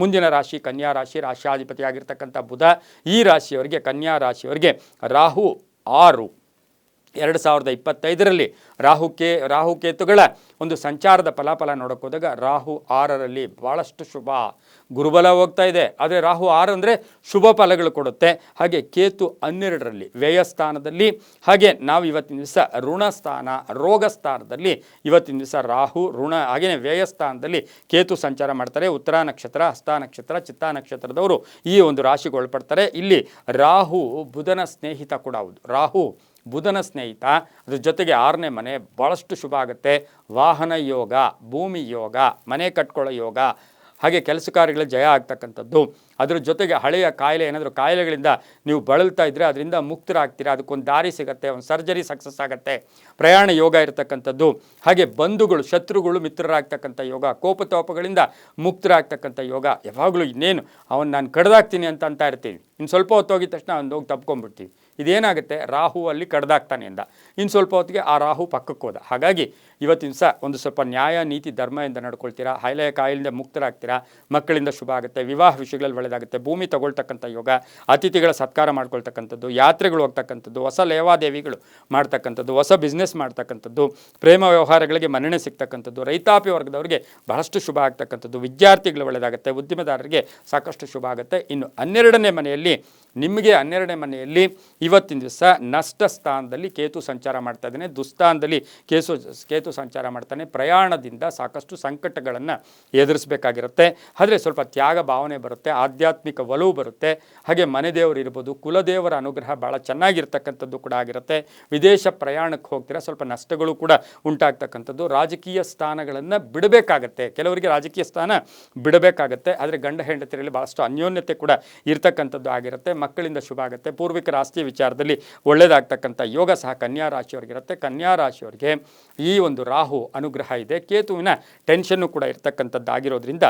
ಮುಂದಿನ ರಾಶಿ ಕನ್ಯಾ ರಾಶಿ ರಾಶಾಧಿಪತಿಯಾಗಿರ್ತಕ್ಕಂಥ ಬುಧ ಈ ರಾಶಿಯವರಿಗೆ ಕನ್ಯಾ ರಾಶಿಯವರಿಗೆ ರಾಹು ಆರು. ಎರಡು ಸಾವಿರದ ಇಪ್ಪತ್ತೈದರಲ್ಲಿ ರಾಹುಕೇ ರಾಹುಕೇತುಗಳ ಒಂದು ಸಂಚಾರದ ಫಲಾಫಲ ನೋಡೋಕ್ಕೋದಾಗ ರಾಹು ಆರರಲ್ಲಿ ಭಾಳಷ್ಟು ಶುಭ, ಗುರುಬಲ ಹೋಗ್ತಾ ಇದೆ. ಆದರೆ ರಾಹು ಆರು ಅಂದರೆ ಶುಭ ಫಲಗಳು ಕೊಡುತ್ತೆ. ಹಾಗೆ ಕೇತು ಹನ್ನೆರಡರಲ್ಲಿ ವ್ಯಯಸ್ಥಾನದಲ್ಲಿ ಹಾಗೆ ನಾವು ಇವತ್ತಿನ ದಿವಸ ಋಣಸ್ಥಾನ ರೋಗ ಸ್ಥಾನದಲ್ಲಿ ಇವತ್ತಿನ ದಿವಸ ರಾಹು ಋಣ, ಹಾಗೆಯೇ ವ್ಯಯಸ್ಥಾನದಲ್ಲಿ ಕೇತು ಸಂಚಾರ ಮಾಡ್ತಾರೆ. ಉತ್ತರ ನಕ್ಷತ್ರ, ಹಸ್ತ ನಕ್ಷತ್ರ, ಚಿತ್ತಾ ನಕ್ಷತ್ರದವರು ಈ ಒಂದು ರಾಶಿಗೆ ಒಳಪಡ್ತಾರೆ. ಇಲ್ಲಿ ರಾಹು ಬುಧನ ಸ್ನೇಹಿತ ಕೂಡ ಹೌದು. ರಾಹು ಬುಧನ ಸ್ನೇಹಿತ, ಅದ್ರ ಜೊತೆಗೆ ಆರನೇ ಮನೆ ಭಾಳಷ್ಟು ಶುಭ ಆಗುತ್ತೆ. ವಾಹನ ಯೋಗ, ಭೂಮಿ ಯೋಗ, ಮನೆ ಕಟ್ಕೊಳ್ಳೋ ಯೋಗ, ಹಾಗೆ ಕೆಲಸ ಕಾರ್ಯಗಳ ಜಯ ಆಗ್ತಕ್ಕಂಥದ್ದು. ಅದ್ರ ಜೊತೆಗೆ ಹಳೆಯ ಕಾಯಿಲೆ, ಏನಾದರೂ ಕಾಯಿಲೆಗಳಿಂದ ನೀವು ಬಳಲ್ತಾ ಇದ್ದರೆ ಅದರಿಂದ ಮುಕ್ತರಾಗ್ತೀರಾ? ಅದಕ್ಕೊಂದು ದಾರಿ ಸಿಗುತ್ತೆ, ಒಂದು ಸರ್ಜರಿ ಸಕ್ಸಸ್ ಆಗುತ್ತೆ. ಪ್ರಯಾಣ ಯೋಗ ಇರತಕ್ಕಂಥದ್ದು. ಹಾಗೆ ಬಂಧುಗಳು, ಶತ್ರುಗಳು ಮಿತ್ರರಾಗ್ತಕ್ಕಂಥ ಯೋಗ, ಕೋಪತೋಪಗಳಿಂದ ಮುಕ್ತರಾಗ್ತಕ್ಕಂಥ ಯೋಗ, ಯಾವಾಗಲೂ ಇನ್ನೇನು, ಅವನು ನಾನು ಕಡ್ದಾಗ್ತೀನಿ ಅಂತ ಅಂತ ಇರ್ತೀವಿ ಇನ್ನು ಸ್ವಲ್ಪ ಹೊತ್ತು ಹೋಗಿದ ತಕ್ಷಣ ಅವ್ನು ಹೋಗಿ ತಪ್ಕೊಂಡ್ಬಿಡ್ತೀವಿ ಇದೇನಾಗುತ್ತೆ? ರಾಹು ಅಲ್ಲಿ ಕಡ್ದಾಗ್ತಾನೆ ಅಂದ ಇನ್ನು ಸ್ವಲ್ಪ ಹೊತ್ತಿಗೆ ಆ ರಾಹು ಪಕ್ಕಕ್ಕೆ ಹೋದ. ಹಾಗಾಗಿ ಇವತ್ತಿನ ಸಹ ಒಂದು ಸ್ವಲ್ಪ ನ್ಯಾಯ, ನೀತಿ ಧರ್ಮದಿಂದ ನಡ್ಕೊಳ್ತೀರಾ? ಹೈಲೆಯ ಕಾಯಿಲಿಂದ ಮುಕ್ತರಾಗ್ತೀರಾ? ಮಕ್ಕಳಿಂದ ಶುಭ ಆಗುತ್ತೆ. ವಿವಾಹ ವಿಷಯಗಳಲ್ಲಿ ಒಳ್ಳೆಯದಾಗುತ್ತೆ. ಭೂಮಿ ತಗೊಳ್ತಕ್ಕಂಥ ಯೋಗ, ಅತಿಥಿಗಳ ಸತ್ಕಾರ ಮಾಡ್ಕೊಳ್ತಕ್ಕಂಥದ್ದು, ಯಾತ್ರೆಗಳು ಹೋಗ್ತಕ್ಕಂಥದ್ದು, ಹೊಸ ಲೇವಾದೇವಿಗಳು ಮಾಡ್ತಕ್ಕಂಥದ್ದು, ಹೊಸ ಬಿಸ್ನೆಸ್ ಮಾಡ್ತಕ್ಕಂಥದ್ದು, ಪ್ರೇಮ ವ್ಯವಹಾರಗಳಿಗೆ ಮನ್ನಣೆ ಸಿಗ್ತಕ್ಕಂಥದ್ದು, ರೈತಾಪಿ ವರ್ಗದವರಿಗೆ ಬಹಳಷ್ಟು ಶುಭ ಆಗ್ತಕ್ಕಂಥದ್ದು, ವಿದ್ಯಾರ್ಥಿಗಳು ಒಳ್ಳೆಯದಾಗುತ್ತೆ, ಉದ್ಯಮದಾರರಿಗೆ ಸಾಕಷ್ಟು ಶುಭ ಆಗುತ್ತೆ. ಇನ್ನು ಹನ್ನೆರಡನೇ ಮನೆಯಲ್ಲಿ ನಿಮಗೆ ಹನ್ನೆರಡನೇ ಮನೆಯಲ್ಲಿ ಇವತ್ತಿನ ದಿವಸ ನಷ್ಟ ಸ್ಥಾನದಲ್ಲಿ ಕೇತು ಸಂಚಾರ ಮಾಡ್ತಾ ಇದ್ದಾನೆ. ದುಸ್ಥಾನದಲ್ಲಿ ಕೇಸು, ಕೇತು ಸಂಚಾರ ಮಾಡ್ತಾನೆ. ಪ್ರಯಾಣದಿಂದ ಸಾಕಷ್ಟು ಸಂಕಟಗಳನ್ನು ಎದುರಿಸಬೇಕಾಗಿರುತ್ತೆ. ಆದರೆ ಸ್ವಲ್ಪ ತ್ಯಾಗ ಭಾವನೆ ಬರುತ್ತೆ, ಆಧ್ಯಾತ್ಮಿಕ ಒಲವು ಬರುತ್ತೆ. ಹಾಗೆ ಮನೆ ದೇವರು ಇರ್ಬೋದು, ಕುಲದೇವರ ಅನುಗ್ರಹ ಭಾಳ ಚೆನ್ನಾಗಿರ್ತಕ್ಕಂಥದ್ದು ಕೂಡ ಆಗಿರುತ್ತೆ. ವಿದೇಶ ಪ್ರಯಾಣಕ್ಕೆ ಹೋಗ್ತೀರಾ, ಸ್ವಲ್ಪ ನಷ್ಟಗಳು ಕೂಡ ಉಂಟಾಗ್ತಕ್ಕಂಥದ್ದು. ರಾಜಕೀಯ ಸ್ಥಾನಗಳನ್ನು ಬಿಡಬೇಕಾಗತ್ತೆ. ಕೆಲವರಿಗೆ ರಾಜಕೀಯ ಸ್ಥಾನ ಬಿಡಬೇಕಾಗತ್ತೆ. ಆದರೆ ಗಂಡ ಹೆಂಡತಿರಲ್ಲಿ ಭಾಳಷ್ಟು ಅನ್ಯೋನ್ಯತೆ ಕೂಡ ಇರ್ತಕ್ಕಂಥದ್ದು ಆಗಿರುತ್ತೆ, ಮಕ್ಕಳಿಂದ ಶುಭ ಆಗುತ್ತೆ. ಪೂರ್ವಿಕರ ಆಸ್ತಿ ವಿಚಾರದಲ್ಲಿ ಒಳ್ಳೆಯದಾಗ್ತಕ್ಕಂಥ ಯೋಗ ಸಹ ಕನ್ಯಾ ರಾಶಿಯವರಿಗಿರುತ್ತೆ ಕನ್ಯಾ ರಾಶಿಯವರಿಗೆ ಈ ಒಂದು ರಾಹು ಅನುಗ್ರಹ ಇದೆ. ಕೇತುವಿನ ಟೆನ್ಷನ್ನು ಕೂಡ ಇರ್ತಕ್ಕಂಥದ್ದಾಗಿರೋದ್ರಿಂದ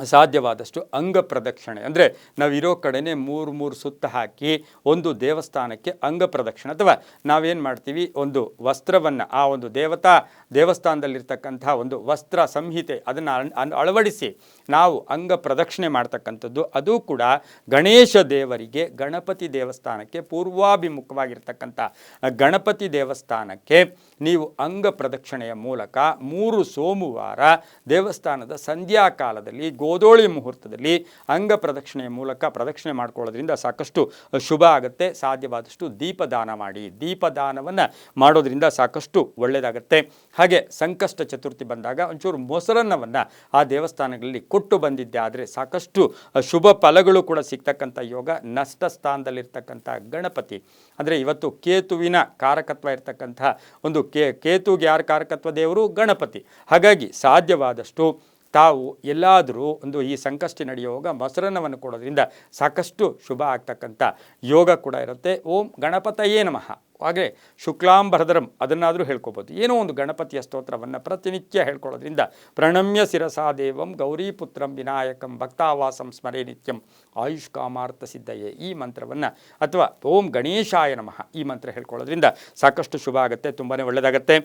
ಸಾಧ್ಯವಾದಷ್ಟು ಅಂಗ ಪ್ರದಕ್ಷಿಣೆ. ಅಂದರೆ ನಾವಿರೋ ಕಡೆನೇ ಮೂರು ಮೂರು ಸುತ್ತ ಹಾಕಿ ಒಂದು ದೇವಸ್ಥಾನಕ್ಕೆ ಅಂಗ ಪ್ರದಕ್ಷಿಣೆ. ಅಥವಾ ನಾವೇನು ಮಾಡ್ತೀವಿ, ಒಂದು ವಸ್ತ್ರವನ್ನು, ಆ ಒಂದು ದೇವತಾ, ದೇವಸ್ಥಾನದಲ್ಲಿರ್ತಕ್ಕಂಥ ಒಂದು ವಸ್ತ್ರ ಸಂಹಿತೆ, ಅದನ್ನು ಅಳವಡಿಸಿ ನಾವು ಅಂಗ ಪ್ರದಕ್ಷಿಣೆ ಮಾಡ್ತಕ್ಕಂಥದ್ದು. ಅದು ಕೂಡ ಗಣೇಶ ದೇವರಿಗೆ ಗಣಪತಿ ದೇವಸ್ಥಾನಕ್ಕೆ ಪೂರ್ವಾಭಿಮುಖವಾಗಿರ್ತಕ್ಕಂಥ. ಗಣಪತಿ ದೇವಸ್ಥಾನಕ್ಕೆ ನೀವು ಅಂಗ ಪ್ರದಕ್ಷಿಣೆಯ ಮೂಲಕ ಮೂರು ಸೋಮವಾರ ದೇವಸ್ಥಾನದ ಸಂಧ್ಯಾ ಕಾಲದಲ್ಲಿ ಗೋಧೋಳಿ ಮುಹೂರ್ತದಲ್ಲಿ ಅಂಗ ಪ್ರದಕ್ಷಿಣೆಯ ಮೂಲಕ ಪ್ರದಕ್ಷಿಣೆ ಮಾಡ್ಕೊಳ್ಳೋದ್ರಿಂದ ಸಾಕಷ್ಟು ಶುಭ ಆಗುತ್ತೆ, ಸಾಧ್ಯವಾದಷ್ಟು ದೀಪದಾನ ಮಾಡಿ. ದೀಪದಾನವನ್ನು ಮಾಡೋದ್ರಿಂದ ಸಾಕಷ್ಟು ಒಳ್ಳೆಯದಾಗುತ್ತೆ ಹಾಗೆ ಸಂಕಷ್ಟ ಚತುರ್ಥಿ ಬಂದಾಗ ಒಂಚೂರು ಮೊಸರನ್ನವನ್ನು ಆ ದೇವಸ್ಥಾನಗಳಲ್ಲಿ ಕೊಟ್ಟು ಬಂದಿದ್ದೆ. ಆದರೆ ಸಾಕಷ್ಟು ಶುಭ ಫಲಗಳು ಕೂಡ ಸಿಗ್ತಕ್ಕಂಥ ಯೋಗ, ನಷ್ಟ ಸ್ಥಾನದಲ್ಲಿರ್ತಕ್ಕಂಥ ಗಣಪತಿ. ಅಂದರೆ ಇವತ್ತು ಕೇತುವಿನ ಕಾರಕತ್ವ ಇರ್ತಕ್ಕಂಥ ಒಂದು ಕೇ, ಕೇತುಗೆ ಯಾರ ಕಾರಕತ್ವ? ದೇವರು ಗಣಪತಿ. ಹಾಗಾಗಿ ಸಾಧ್ಯವಾದಷ್ಟು ತಾವು ಎಲ್ಲಾದರೂ ಒಂದು ಈ ಸಂಕಷ್ಟಿ ನಡೆಯುವಾಗ ಮೊಸರನ್ನವನ್ನು ಕೊಡೋದ್ರಿಂದ ಸಾಕಷ್ಟು ಶುಭ ಆಗ್ತಕ್ಕಂಥ ಯೋಗ ಕೂಡ ಇರುತ್ತೆ. ಓಂ ಗಣಪತಯೇ ನಮಃ. ಹಾಗೆ ಶುಕ್ಲಾಂಬರಧರಂ ಅದನ್ನಾದರೂ ಹೇಳ್ಕೊಬೋದು. ಏನೋ ಒಂದು ಗಣಪತಿಯ ಸ್ತೋತ್ರವನ್ನು ಪ್ರತಿನಿತ್ಯ ಹೇಳ್ಕೊಳ್ಳೋದ್ರಿಂದ ಪ್ರಣಮ್ಯ ಶಿರಸಾ ದೇವಂ ಗೌರೀಪುತ್ರಂ ವಿನಾಯಕಂ ಭಕ್ತಾವಾಸಂ ಸ್ಮರೇ ನಿತ್ಯಂ ಆಯುಷ್ ಕಾಮಾರ್ಥ ಸಿದ್ಧಯೇ ಈ ಮಂತ್ರವನ್ನು ಅಥವಾ ಓಂ ಗಣೇಶಾಯ ನಮಃ ಈ ಮಂತ್ರ ಹೇಳ್ಕೊಳ್ಳೋದ್ರಿಂದ ಸಾಕಷ್ಟು ಶುಭ ಆಗುತ್ತೆ ತುಂಬಾ ಒಳ್ಳೆಯದಾಗತ್ತೆ